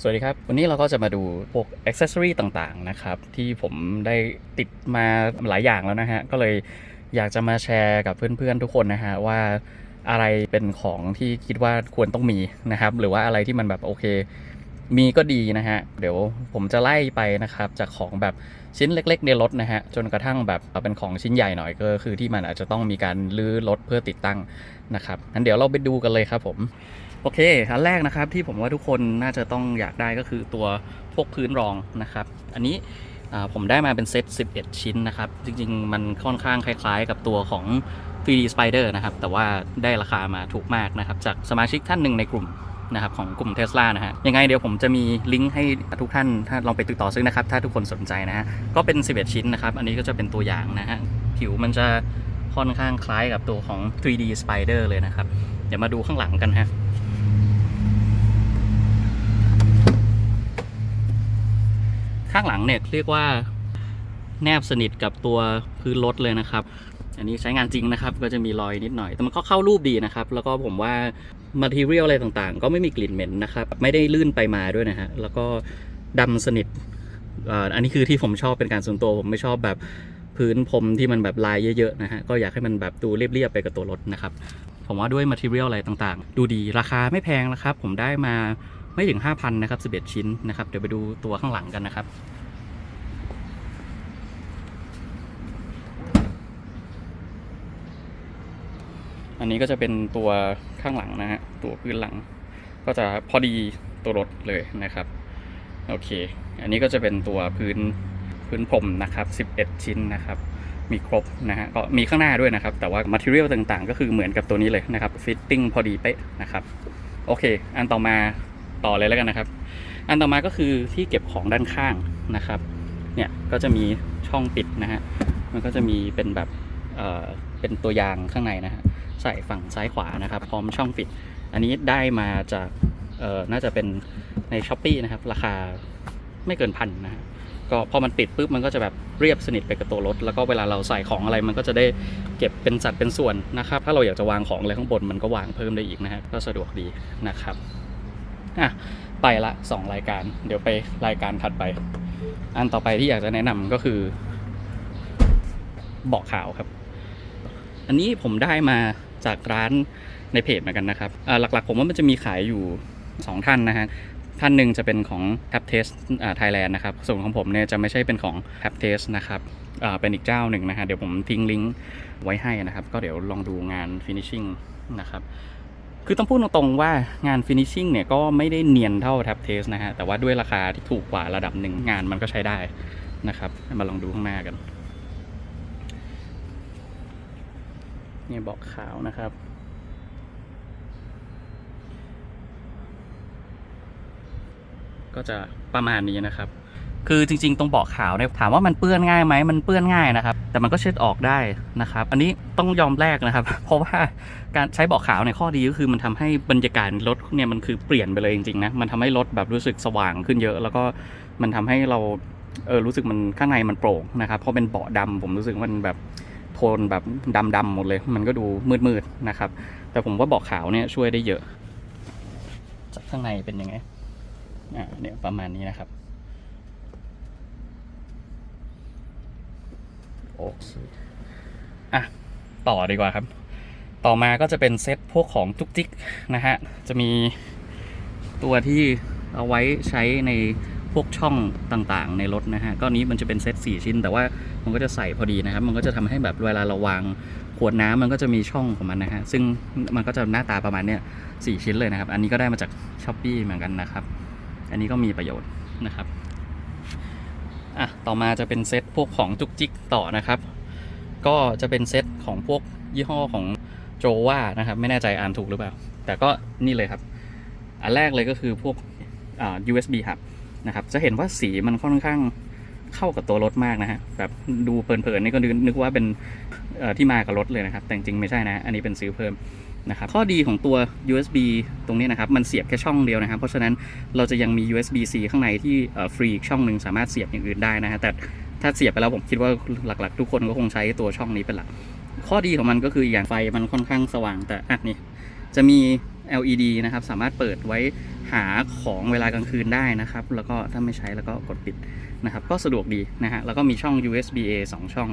สวัสดีครับ วันนี้เราก็จะมาดูพวกอ c เซสซอรีต่างๆนะครับ ที่ผมได้ติดมาหลายอย่างแล้วนะฮะ ก็เลยอยากจะมาแชร์กับเพื่อนๆทุกคนนะฮะ ว่าอะไรเป็นของที่คิดว่าควรต้องมีนะครับ หรือว่าอะไรที่มันแบบโอเค มีก็ดีนะฮะ เดี๋ยวผมจะไล่ไปนะครับ จากของแบบชิ้นเล็ก ๆ ในรถนะฮะ จนกระทั่งแบบเป็นของชิ้นใหญ่หน่อยก็คือที่มันอาจจะต้องมีการลื้อรถเพื่อติดตั้งนะครับงั้นเดี๋ยวเราไปดูกันเลยครับผม โอเคอันแรกนะครับที่ผมว่าทุกคนน่าจะต้องอยากได้ก็คือตัวพวกพื้นรองนะครับ อันนี้ผมได้มาเป็นเซต 11 ชิ้นนะครับ จริงๆ มันค่อนข้างคล้ายๆ กับตัวของ 3D Spider นะครับ แต่ว่าได้ราคามาถูกมากนะครับ จากสมาชิกท่านหนึ่งในกลุ่มนะครับของกลุ่มเท sla นะฮะ ยังไงเดี๋ยวผมจะมีลิงก์ให้ทุกท่านถ้าลองไปติดต่อซื้อนะครับ ถ้าทุกคนสนใจนะฮะ ก็เป็น 11 ชิ้นนะครับ อันนี้ก็จะเป็นตัวอย่างนะฮะ ผิวมันจะค่อนข้างคล้ายกับตัวของ 3D Spider เลยนะครับ เดี๋ยวมาดูข้างหลังกันฮะ ข้างหลังเนี่ยเรียกว่าแนบสนิทกับตัวพื้นรถเลยนะครับ อันนี้ใช้งานจริงนะครับ ก็จะมีรอยนิดหน่อย แต่มันก็เข้ารูปดีนะครับ แล้วก็ผมว่า material อะไรต่างๆ ก็ไม่มีกลิ่นเหม็นนะครับ ไม่ได้ลื่นไปมาด้วยนะฮะ แล้วก็ดำสนิท อันนี้คือที่ผมชอบเป็นการส่วนตัว ผมไม่ชอบแบบพื้นพรมที่มันแบบลายเยอะๆนะฮะ ก็อยากให้มันแบบดูเรียบๆไปกับตัวรถนะครับ ผมว่าด้วย material อะไรต่างๆ ดูดี ราคาไม่แพงนะครับ ผมได้มา ไม่ถึง 5,000 นะครับ 11 ชิ้นนะครับ เดี๋ยวไปดูตัวข้างหลังกันนะครับอันนี้ก็จะเป็นตัวข้างหลังนะฮะ ตัวพื้นหลัง ก็จะพอดีตัวรถเลยนะครับ โอเค อันนี้ก็จะเป็นตัวพื้นพื้นพรมนะครับ 11 ชิ้นนะครับ มีครบนะฮะ ก็มีข้างหน้าด้วยนะครับ แต่ว่า material ต่างๆ ก็คือเหมือนกับตัวนี้เลยนะครับ fitting พอดีเป๊ะนะครับ โอเค อันต่อมา ต่อเลยแล้วกันนะครับ อันต่อมาก็คือที่เก็บของด้านข้างนะครับ เนี่ยก็จะมีช่องปิดนะฮะ มันก็จะมีเป็นแบบเอ่อเป็นตัวยางข้างในนะฮะใส่ฝั่งซ้ายขวานะครับ พร้อมช่องปิด อันนี้ได้มาจากเอ่อน่าจะเป็นในช้อปปีนะครับ ราคาไม่เกินพันนะฮะก็พอมันปิดปุ๊บมันก็จะแบบเรียบสนิทไปกับตัวรถ แล้วก็เวลาเราใส่ของอะไรมันก็จะได้เก็บเป็นสัดเป็นส่วนนะครับ ถ้าเราอยากจะวางของอะไรข้างบนมันก็วางเพิ่มได้อีกนะฮะก็สะดวกดีนะครับ อะไปละ 2 รายการ เดี๋ยวไปรายการถัดไป อันต่อไปที่อยากจะแนะนำก็คือบาะขาวครับ อันนี้ผมได้มาจากร้านในเพจเหมือนกันนะครับอ่าหลักๆ ผมว่ามันจะมีขายอยู่ 2 ท่านนะฮะท่านหนึ่งจะเป็นของ t a p Test อ่า Thailand นะครับ ส่วนของผมเนี่ยจะไม่ใช่เป็นของ t a p Test นะครับอ่าเป็นอีกเจ้าหนึ่งนะฮะ เดี๋ยวผมทิ้งลิงก์ไว้ให้นะครับ ก็เดี๋ยวลองดูงาน finishing นะครับ คือต้องพูดตรงๆว่างาน finishing เนี่ยก็ไม่ได้เนียนเท่า t a p Test นะฮะ แต่ว่าด้วยราคาที่ถูกกว่าระดับหนึ่งงานมันก็ใช้ได้นะครับ มาลองดูข้างหน้ากันนี่บอกขาวนะครับ ก็จะประมาณนี้นะครับ คือจริงๆ ตรงเบาะขาวเนี่ยถามว่ามันเปื้อนง่ายไหมมันเปื้อนง่ายนะครับ แต่มันก็เช็ดออกได้นะครับ อันนี้ต้องยอมแลกนะครับ เพราะว่าการใช้เบาะขาวเนี่ยข้อดีก็คือมันทำให้บรรยากาศรถเนี่ยมันคือเปลี่ยนไปเลยจริงๆนะมันทำให้รถแบบรู้สึกสว่างขึ้นเยอะ แล้วก็มันทำให้เราเออรู้สึกมันข้างในมันโปร่งนะครับเพราะเป็นเบาะดำผมรู้สึกว่ามันแบบโทนแบบดำๆหมดเลย มันก็ดูมืดๆนะครับ แต่ผมว่าเบาะขาวเนี่ยช่วยได้เยอะจากข้างในเป็นยังไงอ่าเนี่ยประมาณนี้นะครับ โอเคอะต่อดีกว่าครับ ต่อมาก็จะเป็นเซตพวกของจุกจิกนะฮะ จะมีตัวที่เอาไว้ใช้ในพวกช่องต่างๆ ในรถนะฮะ ก็นี้มันจะเป็นเซต4 ชิ้น แต่ว่ามันก็จะใส่พอดีนะครับ มันก็จะทำให้แบบเวลาเราวางขวดน้ำมันก็จะมีช่องของมันนะฮะ ซึ่งมันก็จะหน้าตาประมาณเนี้ยสี่ชิ้นเลยนะครับ อันนี้ก็ได้มาจากช้อปปีเหมือนกันนะครับ อันนี้ก็มีประโยชน์นะครับ อะต่อมาจะเป็นเซตพวกของจุกจิกต่อนะครับ ก็จะเป็นเซตของพวกยี่ห้อของโจว่านะครับ ไม่แน่ใจอ่านถูกหรือเปล่า แต่ก็นี่เลยครับ อันแรกเลยก็คือพวกอ่า USB hub นะครับ จะเห็นว่าสีมันค่อนข้างเข้ากับตัวรถมากนะฮะ แบบดูเพลินๆนี่ก็นึกว่าเป็นที่มากับรถเลยนะครับ แต่จริงไม่ใช่นะ อันนี้เป็นซื้อเพิ่ม นะครับข้อดีของตัว USB ตรงนี้นะครับ มันเสียบแค่ช่องเดียวนะครับ เพราะฉะนั้นเราจะยังมี USB-C ข้างในที่ฟรีอีกช่องหนึ่งสามารถเสียบอย่างอื่นได้นะฮะแต่ถ้าเสียบไปแล้วผมคิดว่าหลักๆ ทุกคนก็คงใช้ตัวช่องนี้เป็นหลัก ข้อดีของมันก็คืออย่างไฟมันค่อนข้างสว่างแต่อะนี่จะมี LED นะครับ สามารถเปิดไว้หาของเวลากลางคืนได้นะครับ แล้วก็ถ้าไม่ใช้แล้วก็กดปิดนะครับ ก็สะดวกดีนะฮะ แล้วก็มีช่อง USB A 2 ช่อง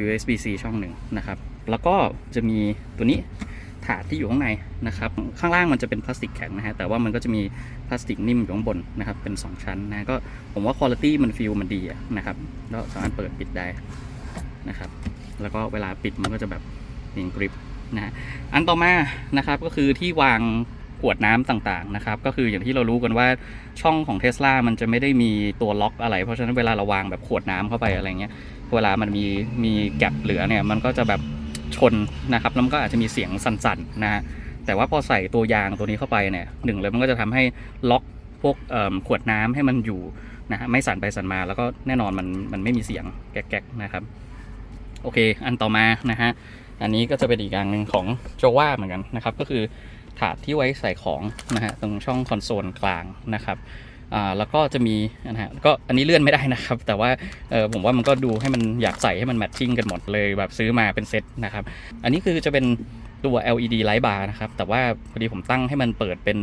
USB C ช่องหนึ่งนะครับ แล้วก็จะมีตัวนี้าดที่อยู่ข้างในนะครับข้างล่างมันจะเป็นพลาสติกแข็งนะฮะแต่ว่ามันก็จะมีพลาสติกนิ่มอยู่ข้างบนนะครับเป็น 2 ชั้นนะก็ผมว่าคุณภาพมันฟิลมันดีนะครับก็สามารถเปิดปิดได้นะครับแล้วก็เวลาปิดมันก็จะแบบมีกริปนะฮะอันต่อมานะครับก็คือที่วางขวดน้ำต่างๆนะครับก็คืออย่างที่เรารู้กันว่าช่องของเทสลามันจะไม่ได้มีตัวล็อกอะไร เพราะฉะนั้นเวลาเราวางแบบขวดน้ำเข้าไปอะไรเงี้ยเวลามันมีมีแกลบเหลือเนี่ยมันก็จะแบบ ชนนะครับแล้วมันก็อาจจะมีเสียงสั่นๆนะฮะแต่ว่าพอใส่ตัวยางตัวนี้เข้าไปเนี่ยหนึ่งเลยมันก็จะทำให้ล็อกพวกขวดน้ำให้มันอยู่นะฮะไม่สั่นไปสั่นมาแล้วก็แน่นอนมันมันไม่มีเสียงแก๊กๆนะครับ โอเค อันต่อมานะฮะอันนี้ก็จะเป็นอีกอย่างหนึ่งของโจว่าเหมือนกันนะครับ ก็คือถาดที่ไว้ใส่ของนะฮะตรงช่องคอนโซลกลางนะครับ อ่าแล้วก็จะมีนะฮะก็อันนี้เลื่อนไม่ได้นะครับ แต่ว่าเออผมว่ามันก็ดูให้มันอยากใส่ให้มันแมทชิ่งกันหมดเลยแบบซื้อมาเป็นเซตนะครับ อันนี้คือจะเป็นตัว LED light bar นะครับ แต่ว่าพอดีผมตั้งให้มันเปิดเป็น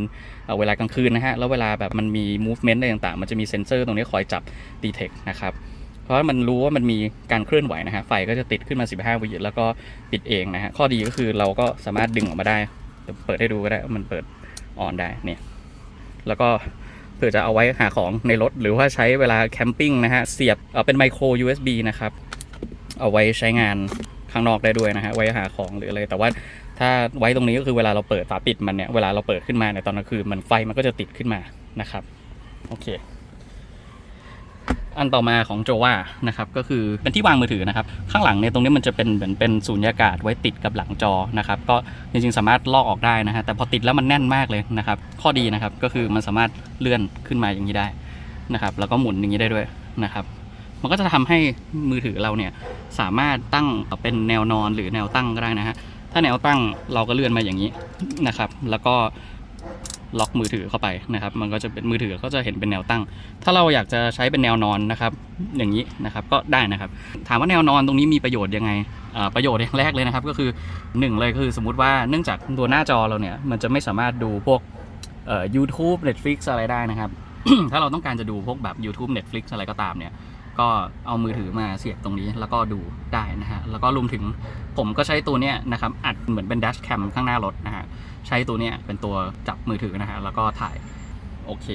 เเวลากลางคืนนะฮะ แล้วเวลาแบบมันมี movement อะไรต่างๆ มันจะมีเซ็นเซอร์ตรงนี้คอยจับ detect นะครับ เพราะมันรู้ว่ามันมีการเคลื่อนไหวนะฮะ ไฟก็จะติดขึ้นมา 15 วิแล้วก็ปิดเองนะฮะ ข้อดีก็คือเราก็สามารถดึงออกมาได้เดี๋ยวเปิดให้ดูก็ได้ว่ามันเปิดออนได้ เนี่ย แล้วก็ เผื่อจะเอาไว้หาของในรถ หรือว่าใช้เวลาแคมปิ้งนะฮะ เสียบเเป็นไมโคร USB นะครับ เอาไว้ใช้งานข้างนอกได้ด้วยนะฮะ ไว้หาของหรืออะไร แต่ว่าถ้าไว้ตรงนี้ก็คือเวลาเราเปิดฝาปิดมันเนี่ย เวลาเราเปิดขึ้นมาในยตอนกลางคืนมันไฟมันก็จะติดขึ้นมานะครับ โอเค อันต่อมาของโจว่านะครับก็คือเป็นที่วางมือถือนะครับ ข้างหลังเนี่ยตรงนี้มันจะเป็นเหมือนเป็นสูญญากาศไว้ติดกับหลังจอนะครับก็จริงๆสามารถลอกออกได้นะฮะแต่พอติดแล้วมันแน่นมากเลยนะครับข้อดีนะครับก็คือมันสามารถเลื่อนขึ้นมาอย่างนี้ได้นะครับแล้วก็หมุนอย่างนี้ได้ด้วยนะครับมันก็จะทำให้มือถือเราเนี่ยสามารถตั้งเป็นแนวนอนหรือแนวตั้งก็ได้นะฮะถ้าแนวตั้งเราก็เลื่อนมาอย่างนี้นะครับแล้วก็ ล็อกมือถือเข้าไปนะครับ มันก็จะเป็นมือถือก็จะเห็นเป็นแนวตั้ง ถ้าเราอยากจะใช้เป็นแนวนอนนะครับ อย่างนี้นะครับก็ได้นะครับ ถามว่าแนวนอนตรงนี้มีประโยชน์ยังไงอ่าประโยชน์อย่างแรกเลยนะครับ ก็คือหนึ่งเลยคือสมมุติว่าเนื่องจากตัวหน้าจอเราเนี่ย มันจะไม่สามารถดูพวกเอ่อ YouTube Netflix อะไรได้นะครับ ถ้าเราต้องการจะดูพวกแบบ YouTube Netflix อะไรก็ตามเนี่ย ก็เอามือถือมาเสียบตรงนี้แล้วก็ดูได้นะฮะ แล้วก็รวมถึงผมก็ใช้ตัวเนี้ยนะครับ อัดเหมือนเป็นดัชแคมข้างหน้ารถนะฮะ ใช้ตัวเนี้ยเป็นตัวจับมือถือนะฮะ แล้วก็ถ่าย โอเค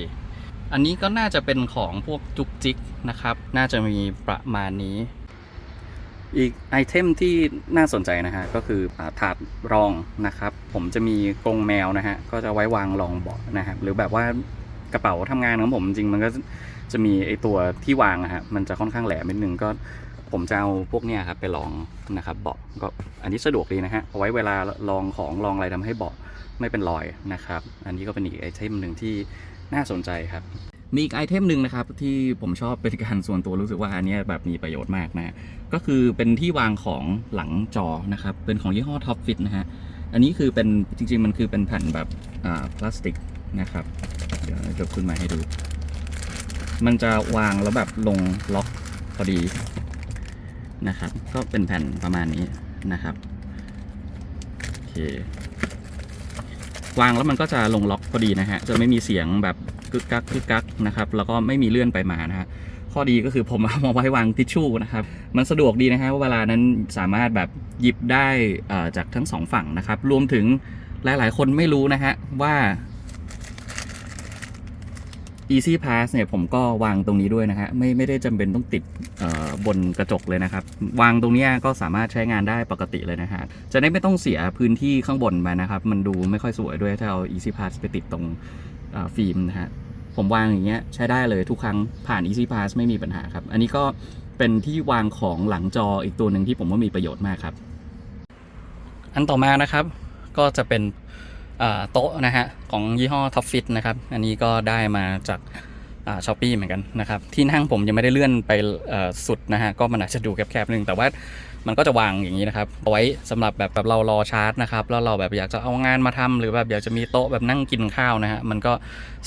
อันนี้ก็น่าจะเป็นของพวกจุกจิกนะครับ น่าจะมีประมาณนี้ อีกไอเทมที่น่าสนใจนะฮะ ก็คือถาดรองนะครับ ผมจะมีกรงแมวนะฮะ ก็จะไว้วางรองเบาะนะครับหรือแบบว่ากระเป๋าทำงานของผมจริงมันก็ จะมีไอตัวที่วางอะฮะมันจะค่อนข้างแหลมนิดนึงก็ผมจะเอาพวกเนี้ยครับไปลองนะครับเบาะก็อันนี้สะดวกดีนะฮะเอาไว้เวลาลองของลองอะไรทำให้เบาะไม่เป็นรอยนะครับ อันนี้ก็เป็นอีกไอเทมหนึ่งที่น่าสนใจครับมีอีกไอเทมหนึ่งนะครับที่ผมชอบเป็นการส่วนตัวรู้สึกว่าอันนี้แบบมีประโยชน์มากนะฮะก็คือเป็นที่วางของหลังจอนะครับเป็นของยี่ห้อ Top Fit นะฮะอันนี้คือเป็นจริงๆมันคือเป็นแผ่นแบบอ่าพลาสติกนะครับเดี๋ยวจะขึ้นมาให้ดู มันจะวางแล้วแบบลงล็อกพอดีนะครับ ก็เป็นแผ่นประมาณนี้นะครับโอเควางแล้วมันก็จะลงล็อกพอดีนะฮะ จะไม่มีเสียงแบบกึกกักกึกกักนะครับ แล้วก็ไม่มีเลื่อนไปมานะฮะ ข้อดีก็คือผมเอามาไว้วางทิชชู่นะครับ มันสะดวกดีนะฮะว่าเวลานั้นสามารถแบบหยิบได้อ่อจากทั้งสองฝั่งนะครับ รวมถึงหลาย ๆ คนไม่รู้นะฮะว่า Easy Pass เนี่ยผมก็วางตรงนี้ด้วยนะฮะไม่ไม่ได้จำเป็นต้องติดบนกระจกเลยนะครับ วางตรงนี้ก็สามารถใช้งานได้ปกติเลยนะฮะจะได้ไม่ต้องเสียพื้นที่ข้างบนไปนะครับ มันดูไม่ค่อยสวยด้วยถ้าเอา Easy Pass ไปติดตรงฟิล์มนะฮะผมวางอย่างเงี้ยใช้ได้เลยทุกครั้งผ่าน Easy Pass ไม่มีปัญหาครับ อันนี้ก็เป็นที่วางของหลังจออีกตัวหนึ่งที่ผมว่ามีประโยชน์มากครับ อันต่อมานะครับก็จะเป็น โต๊ะนะฮะของยี่ห้อ Top Fit นะครับ อันนี้ก็ได้มาจากช้อปปี้เหมือนกันนะครับ ที่นั่งผมยังไม่ได้เลื่อนไปสุดนะฮะ ก็มันอาจจะดูแคบๆนึง แต่ว่ามันก็จะวางอย่างนี้นะครับเอาไว้สำหรับแบบแบบเรารอชาร์จนะครับ แล้วเราแบบอยากจะเอางานมาทำหรือแบบอยากจะมีโต๊ะแบบนั่งกินข้าวนะฮะ มันก็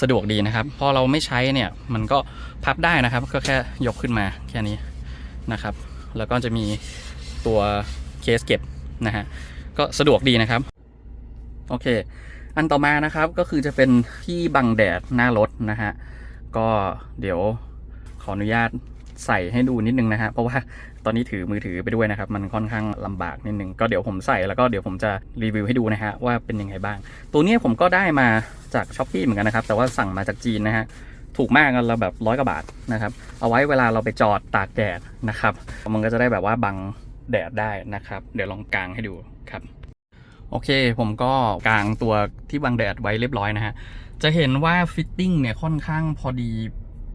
สะดวกดีนะครับ พอเราไม่ใช้เนี่ย มันก็พับได้นะครับ ก็แค่ยกขึ้นมาแค่นี้นะครับ แล้วก็จะมีตัวเคสเก็บนะฮะ ก็สะดวกดีนะครับ โอเค อันต่อมานะครับก็คือจะเป็นที่บังแดดหน้ารถนะฮะก็เดี๋ยวขออนุญาตใส่ให้ดูนิดนึงนะฮะเพราะว่าตอนนี้ถือมือถือไปด้วยนะครับ มันค่อนข้างลำบากนิดนึงก็เดี๋ยวผมใส่แล้วก็เดี๋ยวผมจะรีวิวให้ดูนะฮะว่าเป็นยังไงบ้าง ตัวเนี้ยผมก็ได้มาจากช้อปปี้เหมือนกันนะครับ แต่ว่าสั่งมาจากจีนนะฮะถูกมากกันละแบบร้อยกว่าบาทนะครับ เอาไว้เวลาเราไปจอดตากแดดนะครับ มันก็จะได้แบบว่าบังแดดได้นะครับ เดี๋ยวลองกางให้ดูครับ โอเค ผมก็กางตัวที่บังแดดไว้เรียบร้อยนะฮะ จะเห็นว่าฟิตติ้งเนี่ยค่อนข้างพอดี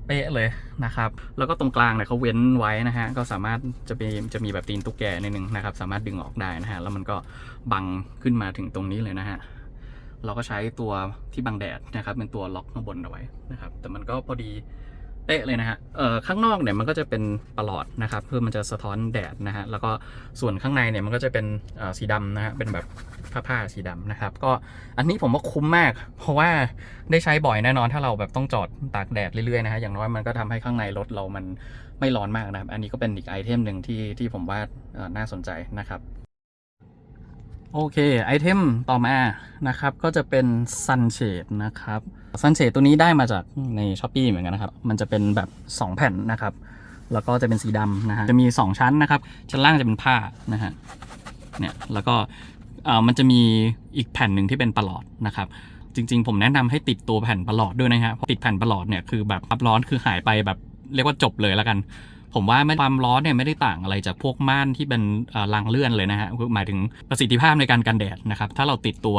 เป๊ะเลยนะครับ แล้วก็ตรงกลางเนี่ยเขาเว้นไว้นะฮะ ก็สามารถจะมีจะมีแบบตีนตุ๊กแกนิดนึงนะครับ สามารถดึงออกได้นะฮะ แล้วมันก็บังขึ้นมาถึงตรงนี้เลยนะฮะ เราก็ใช้ตัวที่บังแดดนะครับ เป็นตัวล็อกข้างบนเอาไว้นะครับ แต่มันก็พอดี ป๊ะเลยนะฮะเอ่อข้างนอกเนี่ยมันก็จะเป็นประหลอดนะครับเพื่อมันจะสะท้อนแดดนะฮะแล้วก็ส่วนข้างในเนี่ยมันก็จะเป็นเอ่อสีดำนะฮะเป็นแบบผ้าผ้าสีดำนะครับก็อันนี้ผมว่าคุ้มมาก เพราะว่าได้ใช้บ่อยแน่นอนถ้าเราแบบต้องจอดตากแดดเรื่อยๆนะฮะอย่างน้อยมันก็ทำให้ข้างในรถเรามันไม่ร้อนมากนะครับอันนี้ก็เป็นอีกไอเทมหนึ่งที่ที่ผมว่าเอ่อน่าสนใจนะครับ โอเค ไอเทมต่อมานะครับ ก็จะเป็น Sunshade นะครับ Sunshade ตัวนี้ได้มาจากใน s h อ p e e เหมือนกันนะครับ มันจะเป็นแบบ 2 แผ่นนะครับ แล้วก็จะเป็นสีดำนะฮะจะมี 2 ชั้นนะครับ ชั้นล่างจะเป็นผ้านะฮะเนี่ยแล้วก็เอ่อมันจะมีอีกแผ่นหนึ่งที่เป็นปลอดนะครับ จริง ๆ ผมแนะนำให้ติดตัวแผ่นปลอดด้วยนะฮะเพราะติดแผ่นปลอดเนี่ยคือแบบความร้อนคือหายไปแบบเรียกว่าจบเลยแล้วกัน ผมว่าความร้อนเนี่ยไม่ได้ต่างอะไรจากพวกม่านที่เป็นรางเลื่อนเลยนะฮะหมายถึงประสิทธิภาพในการกันแดดนะครับถ้าเราติดตัว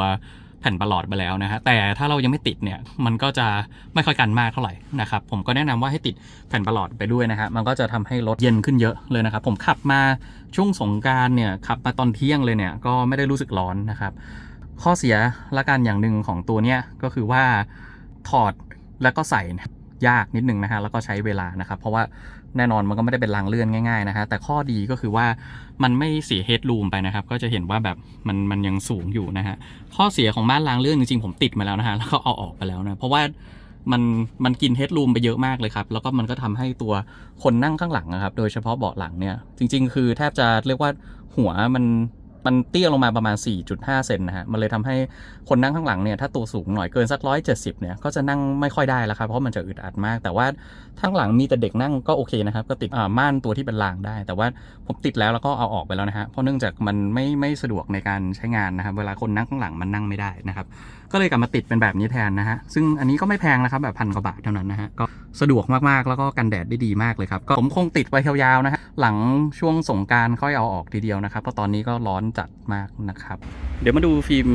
แผ่นประหลอดไปแล้วนะฮะแต่ถ้าเรายังไม่ติดเนี่ยมันก็จะไม่ค่อยกันมากเท่าไหร่นะครับผมก็แนะนำว่าให้ติดแผ่นประหลอดไปด้วยนะฮะมันก็จะทำให้รถเย็นขึ้นเยอะเลยนะครับผมขับมาช่วงสงการเนี่ยขับมาตอนเที่ยงเลยเนี่ยก็ไม่ได้รู้สึกร้อนนะครับข้อเสียละกันอย่างหนึ่งของตัวเนี้ยก็คือว่าถอดแล้วก็ใส่ยากนิดนึงนะฮะแล้วก็ใช้เวลานะครับเพราะว่า แน่นอนมันก็ไม่ได้เป็นรางเลื่อนง่ายๆนะฮะแต่ข้อดีก็คือว่ามันไม่เสียเฮดรูมไปนะครับ ก็จะเห็นว่าแบบมันมันยังสูงอยู่นะฮะข้อเสียของบ้านรางเลื่อนจริงๆผมติดมาแล้วนะฮะแล้วก็เอาออกไปแล้วนะเพราะว่ามันมันกินเฮดรูมไปเยอะมากเลยครับ แล้วก็มันก็ทำให้ตัวคนนั่งข้างหลังนะครับ โดยเฉพาะเบาะหลังเนี่ย จริง ๆ คือแทบจะเรียกว่าหัวมัน มันเตี้ยลงมาประมาณ 4.5 เซนนะฮะ มันเลยทำให้คนนั่งข้างหลังเนี่ย ถ้าตัวสูงหน่อยเกินสัก 170 เนี่ย ก็จะนั่งไม่ค่อยได้แล้วครับ เพราะมันจะอึดอัดมาก แต่ว่าข้างหลังมีแต่เด็กนั่งก็โอเคนะครับ ก็ติดอ่าม่านตัวที่เป็นรางได้ แต่ว่าผมติดแล้วแล้วก็เอาออกไปแล้วนะฮะ เพราะเนื่องจากมันไม่ไม่สะดวกในการใช้งานนะครับ เวลาคนนั่งข้างหลังมันนั่งไม่ได้นะครับ ก็เลยกลับมาติดเป็นแบบนี้แทนนะฮะ ซึ่งอันนี้ก็ไม่แพงนะครับแบบพันกว่าบาทเท่านั้นนะฮะ ก็สะดวกมากๆ แล้วก็กันแดดได้ดีมากเลยครับ ก็ผมคงติดไว้ยาวๆนะฮะ หลังช่วงสงการค่อยเอาออกทีเดียวนะครับ เพราะตอนนี้ก็ร้อนจัดมากนะครับ เดี๋ยวมาดูฟิล์ม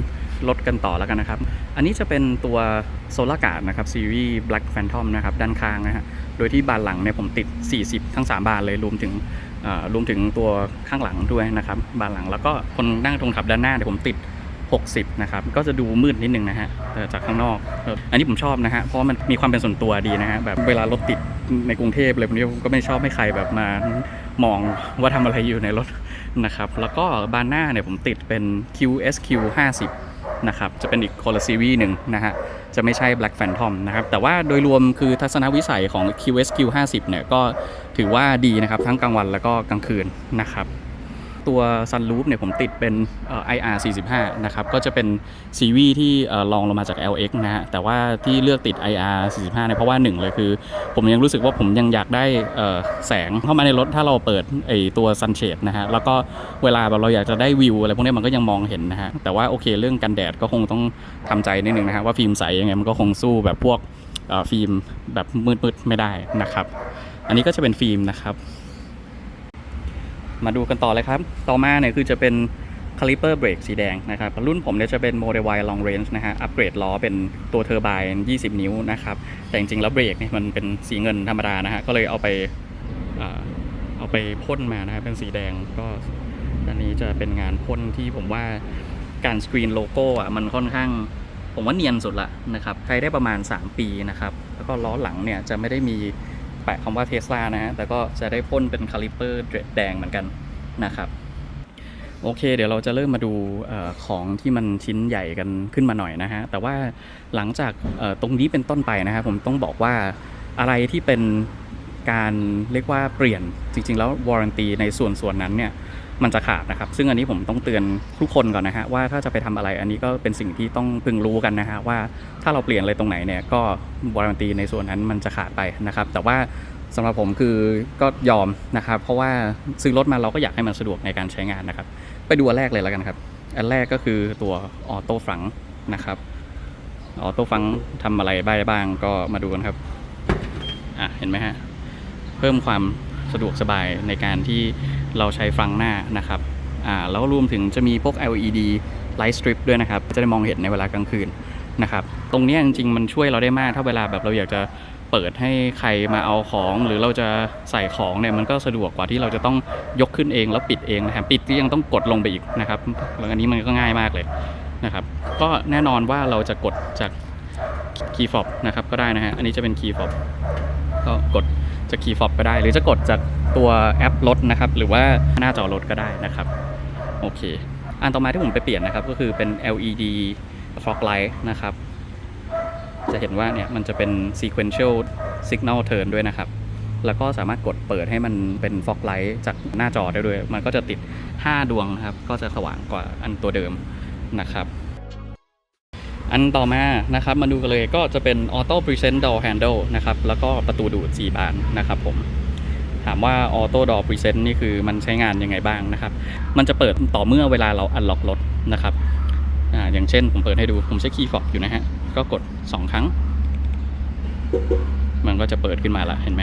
รถกันต่อแล้วกันนะครับ อันนี้จะเป็นตัวโซลาร์การ์ดนะครับซีรีส์ Black Phantom นะครับด้านข้างนะฮะ โดยที่บานหลังเนี่ยผมติด 40 ทั้ง 3 บานเลยรวมถึงรวมถึงตัวข้างหลังด้วยนะครับบานหลังแล้วก็คนนั่งตรงขับด้านหน้าเนี่ยวผมติด 60 นะครับ ก็จะดูมืดนิดนึงนะฮะจากข้างนอก อันนี้ผมชอบนะฮะ เพราะมันมีความเป็นส่วนตัวดีนะฮะ แบบเวลารถติดในกรุงเทพอะไรพวกนี้ผมก็ไม่ชอบให้ใครแบบมามองว่าทำอะไรอยู่ในรถนะครับ แล้วก็บานหน้าเนี่ยผมติดเป็น QSQ 50 นะครับ จะเป็นอีกคนละซีรีส์หนึ่งนะฮะ จะไม่ใช่ Black Phantom นะครับ แต่ว่าโดยรวมคือทัศนวิสัยของ QSQ 50 เนี่ยก็ถือว่าดีนะครับ ทั้งกลางวันแล้วก็กลางคืนนะครับ ตัว Sunroof เนี่ยผมติดเป็นเอ่อ IR 45นะครับก็จะเป็นซีรีส์ที่ลองลงมาจาก LX นะฮะแต่ว่าที่เลือกติด IR 45เนี่ยเพราะว่าหนึ่งเลยคือ ผมยังรู้สึกว่าผมยังอยากได้แสงเข้ามาในรถถ้าเราเปิดไอตัว Sunshade นะฮะแล้วก็เวลาแบบเราอยากจะได้วิวอะไรพวกนี้มันก็ยังมองเห็นนะฮะแต่ว่าโอเคเรื่องกันแดดก็คงต้องทำใจนิดนึงนะฮะว่าฟิล์มใสยังไงมันก็คงสู้แบบพวกฟิล์มแบบมืดๆไม่ได้นะครับ อันนี้ก็จะเป็นฟิล์มนะครับ มาดูกันต่อเลยครับ ต่อมาเนี่ยคือจะเป็น Caliper Brake สีแดงนะครับ รุ่นผมเนี่ยจะเป็น Model Y Long Range นะฮะ อัปเกรดล้อเป็นตัวเทอร์ไบน์20 นิ้วนะครับ แต่จริงๆ แล้วเบรกเนี่ยมันเป็นสีเงินธรรมดานะฮะ ก็เลยเอาไปเอ่อเอาไปพ่นมานะฮะ เป็นสีแดงก็อันนี้จะเป็นงานพ่นที่ผมว่าการสกรีนโลโก้อะมันค่อนข้างผมว่าเนียนสุดละนะครับ ใช้ได้ประมาณ 3 ปีนะครับ แล้วก็ล้อหลังเนี่ยจะไม่ได้มี แปะคำว่าเทสลานะฮะแต่ก็จะได้พ่นเป็นคาลิเปอร์แดงเหมือนกันนะครับโอเค เดี๋ยวเราจะเริ่มมาดูอของที่มันชิ้นใหญ่กันขึ้นมาหน่อยนะฮะ แต่ว่าหลังจากตรงนี้เป็นต้นไปนะครับผมต้องบอกว่าอะไรที่เป็นการเรียกว่าเปลี่ยนจริง ๆ แล้ววอรันตีในส่วนส่วนนั้นเนี่ย มันจะขาดนะครับ ซึ่งอันนี้ผมต้องเตือนทุกคนก่อนนะฮะว่าถ้าจะไปทำอะไรอันนี้ก็เป็นสิ่งที่ต้องพึงรู้กันนะฮะว่าถ้าเราเปลี่ยนอะไรตรงไหนเนี่ยก็วารันตีในส่วนนั้นมันจะขาดไปนะครับ แต่ว่าสำหรับผมคือก็ยอมนะครับ เพราะว่าซื้อรถมาเราก็อยากให้มันสะดวกในการใช้งานนะครับ ไปดูอันแรกเลยแล้วกันครับ อันแรกก็คือตัวออโต้ฟังนะครับออโต้ฟังทำอะไรบ้างก็มาดูกันครับอะเห็นไหมฮะเพิ่มความ สะดวกสบายในการที่เราใช้ฟังหน้านะครับอ่าแล้วรวมถึงจะมีพวก LED light strip ด้วยนะครับ จะได้มองเห็นในเวลากลางคืนนะครับ ตรงนี้จริงๆ มันช่วยเราได้มาก ถ้าเวลาแบบเราอยากจะเปิดให้ใครมาเอาของ หรือเราจะใส่ของเนี่ยมันก็สะดวกกว่าที่เราจะต้องยกขึ้นเองแล้วปิดเองนะครับปิดก็ยังต้องกดลงไปอีกนะครับแล้วอันนี้มันก็ง่ายมากเลยนะครับ ก็แน่นอนว่าเราจะกดจาก key fob นะครับก็ได้นะฮะอันนี้จะเป็น key fob ก็กด จาก key fob ก็ได้ หรือจะกดจากตัวแอปรถนะครับ หรือว่าหน้าจอรถก็ได้นะครับ โอเค อันต่อมาที่ผมไปเปลี่ยนนะครับ ก็คือเป็น LED fog light นะครับ จะเห็นว่าเนี่ยมันจะเป็น sequential signal turn ด้วยนะครับ แล้วก็สามารถกดเปิดให้มันเป็น fog light จากหน้าจอได้ด้วย มันก็จะติด 5 ดวงนะครับ ก็จะสว่างกว่าอันตัวเดิมนะครับ อันต่อมานะครับมาดูกันเลยก็จะเป็น Auto Present Door Handle นะครับแล้วก็ประตูดูด 4 บานนะครับผมถามว่า Auto Door Present นี่คือมันใช้งานยังไงบ้างนะครับ มันจะเปิดต่อเมื่อเวลาเรา unlock รถนะครับออย่างเช่นผมเปิดให้ดูผมใช้ Key Fob อยู่นะฮะ ก็กด 2 ครั้ง มันก็จะเปิดขึ้นมาละเห็นไหม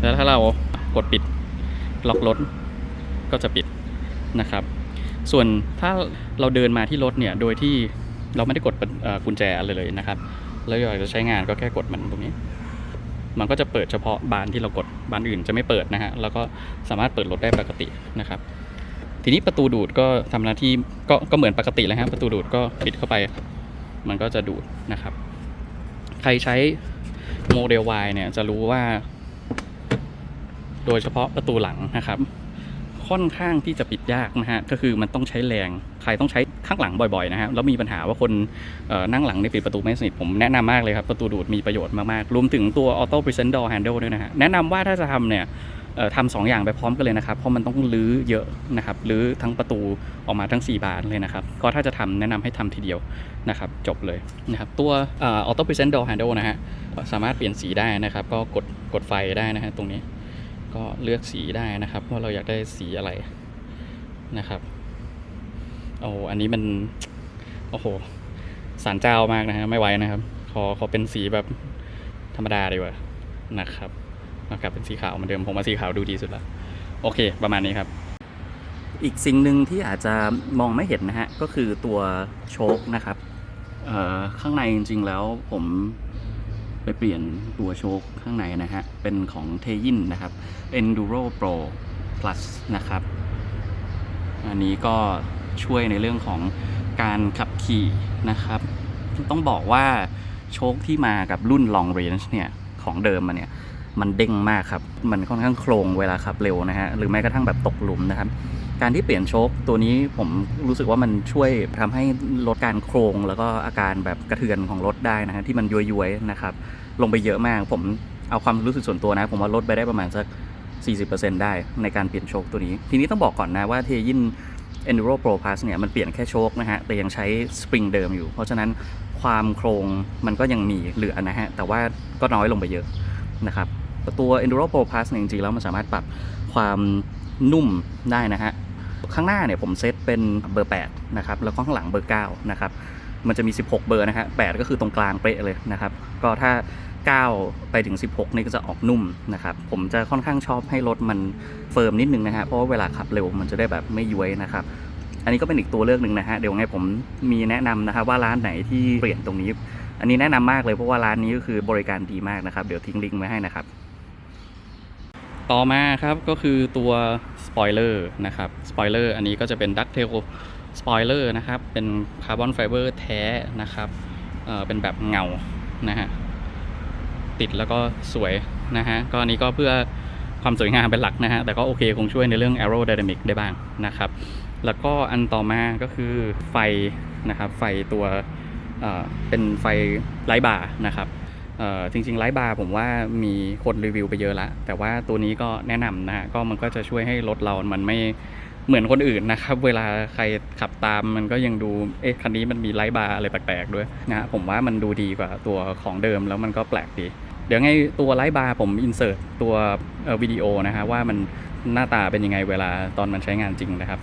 แล้วถ้าเรากดปิดล็อกรถก็จะปิดนะครับ ส่วนถ้าเราเดินมาที่รถเนี่ยโดยที่ เราไม่ได้กดกุญแจอะไรเลยนะครับ แล้วอยากจะใช้งานก็แค่กดมันตรงนี้ มันก็จะเปิดเฉพาะบานที่เรากดบานอื่นจะไม่เปิดนะฮะ แล้วก็สามารถเปิดรถได้ปกตินะครับ ทีนี้ประตูดูดก็ทำหน้าที่ก็ก็เหมือนปกติเลยครับประตูดูดก็ปิดเข้าไป มันก็จะดูดนะครับ ใครใช้โมเดล Y เนี่ยจะรู้ว่า โดยเฉพาะประตูหลังนะครับ ค่อนข้างที่จะปิดยากนะฮะก็คือมันต้องใช้แรงใครต้องใช้ข้างหลังบ่อยๆนะฮะแล้วมีปัญหาว่าคนนั่งหลังในปิดประตูไม่สนิทผมแนะนำมากเลยครับประตูดูดมีประโยชน์มากๆรวมถึงตัว Auto Present Door Handle ด้วยนะฮะแนะนำว่าถ้าจะทำเนี่ยทำสองอย่างไปพร้อมกันเลยนะครับ เพราะมันต้องรื้อเยอะนะครับรื้อทั้งประตูออกมาทั้ง 4 บานเลยนะครับ ก็ถ้าจะทำแนะนำให้ทำทีเดียวนะครับ จบเลยนะครับ ตัวเอ่อ Auto Present Door Handle นะฮะสามารถเปลี่ยนสีได้นะครับ ก็กดกดไฟได้นะฮะตรงนี้ ก็เลือกสีได้นะครับ ว่าเราอยากได้สีอะไรนะครับโอ้อันนี้มัน โอ้โห สารเจ้ามากนะฮะไม่ไหวนะครับ ขอขอเป็นสีแบบธรรมดาดีกว่านะครับนะครับเป็นสีขาวเหมือนเดิมผมว่าสีขาวดูดีสุดละโอเค ประมาณนี้ครับ อีกสิ่งหนึ่งที่อาจจะมองไม่เห็นนะฮะ ก็คือตัวโชคนะครับข้างในจริงๆแล้วผม เปลี่ยนตัวโชคข้างในนะฮะ เป็นของเทยินนะครับ Enduro Pro Plus นะครับ อันนี้ก็ช่วยในเรื่องของการขับขี่นะครับ ต้องบอกว่าโชคที่มากับรุ่น long range เนี่ย ของเดิมมาเนี่ย มันเด้งมากครับ มันค่อนข้างโครงเวลาขับเร็วนะฮะ หรือแม้กระทั่งแบบตกหลุมนะครับการที่เปลี่ยนโชคตัวนี้ผมรู้สึกว่ามันช่วยทำให้ลดการโครงแล้วก็อาการแบบกระเทือนของรถได้นะฮะที่มันย้วยๆนะครับ ลงไปเยอะมาก ผมเอาความรู้สึกส่วนตัวนะ ผมว่าลดไปได้ประมาณสัก 40%ได้ในการเปลี่ยนโชคตัวนี้ ทีนี้ต้องบอกก่อนนะว่าเทยิน Enduro Pro Plus เนี่ยมันเปลี่ยนแค่โชคนะฮะ แต่ยังใช้สปริงเดิมอยู่ เพราะฉะนั้นความโครงมันก็ยังมีเหลือนะฮะ แต่ว่าก็น้อยลงไปเยอะนะครับตัว Enduro Pro Plus เนี่ยจริงๆแล้วมันสามารถปรับความนุ่มได้นะฮะ ข้างหน้าเนี่ยผมเซตเป็นเบอร์ 8 นะครับ แล้วก็ข้างหลังเบอร์ 9 นะครับ มันจะมี 16 เบอร์นะฮะ8ก็คือตรงกลางเป๊ะเลยนะครับ ก็ถ้า 9 ไปถึง 16 นี่ก็จะออกนุ่มนะครับ ผมจะค่อนข้างชอบให้รถมันเฟิร์มนิดนึงนะฮะ เพราะว่าเวลาขับเร็วมันจะได้แบบไม่ย้วยนะครับ อันนี้ก็เป็นอีกตัวเลือกหนึ่งนะฮะ เดี๋ยวไงผมมีแนะนำนะครับว่าร้านไหนที่เปลี่ยนตรงนี้ อันนี้แนะนำมากเลยเพราะว่าร้านนี้ก็คือบริการดีมากนะครับ เดี๋ยวทิ้งลิงก์ไว้ให้นะครับ ต่อมาครับก็คือตัวสปอยเลอร์นะครับ สปอยเลอร์อันนี้ก็จะเป็นดักเทลสปอยเลอร์นะครับ เป็นคาร์บอนไฟเบอร์แท้นะครับเอ่อเป็นแบบเงานะฮะ ติดแล้วก็สวยนะฮะก็อันนี้ก็เพื่อความสวยงามเป็นหลักนะฮะแต่ก็โอเคคงช่วยในเรื่อง aerodynamic ได้บ้างนะครับแล้วก็อันต่อมาก็คือไฟนะครับไฟตัวเเป็นไฟไลท์บาร์นะครับจริงๆไลท์บาร์ผมว่ามีคนรีวิวไปเยอะละแต่ว่าตัวนี้ก็แนะนำนะฮะก็มันก็จะช่วยให้รถเรา มันไม่เหมือนคนอื่นนะครับ เวลาใครขับตามมันก็ยังดูเอ๊ะคันนี้มันมีไลท์บาร์อะไรแปลกๆด้วยนะฮะผมว่ามันดูดีกว่าตัวของเดิมแล้วมันก็แปลกดี เดี๋ยวไงตัวไลท์บาร์ผมอินเสิร์ตตัววิดีโอนะฮะว่ามันหน้าตาเป็นยังไงเวลาตอนมันใช้งานจริงนะครับ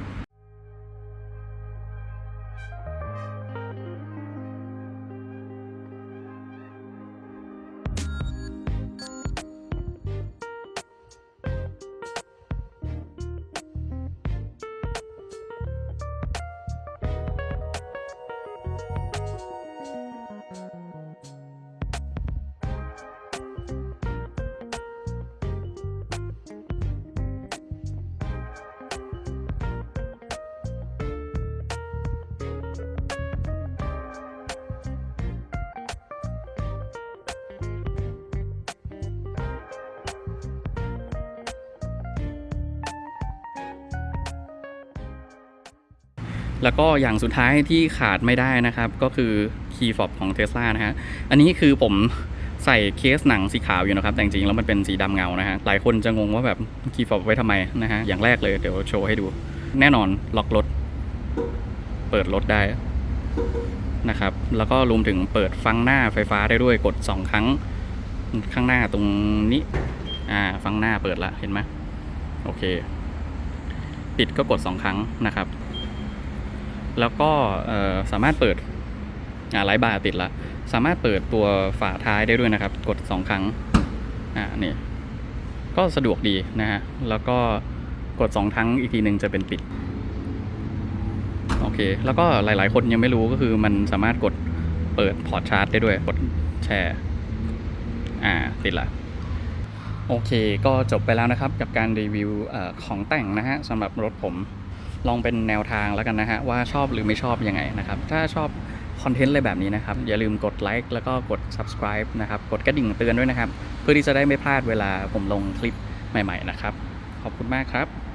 แล้วก็อย่างสุดท้ายที่ขาดไม่ได้นะครับ ก็คือคีย์ฟอบของ Tesla นะฮะอันนี้คือผมใส่เคสหนังสีขาวอยู่นะครับ แต่จริงๆแล้วมันเป็นสีดำเงานะฮะหลายคนจะงงว่าแบบคีย์ฟอบไว้ทำไมนะฮะอย่างแรกเลยเดี๋ยวโชว์ให้ดู แน่นอนล็อกรถ เปิดรถได้นะครับ แล้วก็รวมถึงเปิดฟังหน้าไฟฟ้าได้ด้วยกด 2 ครั้งข้างหน้าตรงนี้อ่าฟังหน้าเปิดละเห็นไหมโอเค ปิดก็กด 2 ครั้งนะครับ แล้วก็สามารถเปิดอ่าไลท์บาร์ติดละสามารถเปิดตัวฝาท้ายได้ด้วยนะครับ กด 2 ครั้งอ่านี่ก็สะดวกดีนะฮะแล้วก็กด 2 ครั้งอีกทีหนึ่งจะเป็นปิดโอเค แล้วก็หลาย ๆ คนยังไม่รู้ก็คือมันสามารถกดเปิดพอร์ตชาร์จได้ด้วยกดแชร์อ่าติดละโอเค ก็จบไปแล้วนะครับกับการรีวิวอของแต่งนะฮะสำหรับรถผม ลองเป็นแนวทางแล้วกันนะฮะว่าชอบหรือไม่ชอบยังไงนะครับถ้าชอบคอนเทนต์อะไรแบบนี้นะครับ อย่าลืมกดไลค์แล้วก็กด subscribe นะครับ กดกระดิ่งเตือนด้วยนะครับ เพื่อที่จะได้ไม่พลาดเวลาผมลงคลิปใหม่ ๆ นะครับ ขอบคุณมากครับ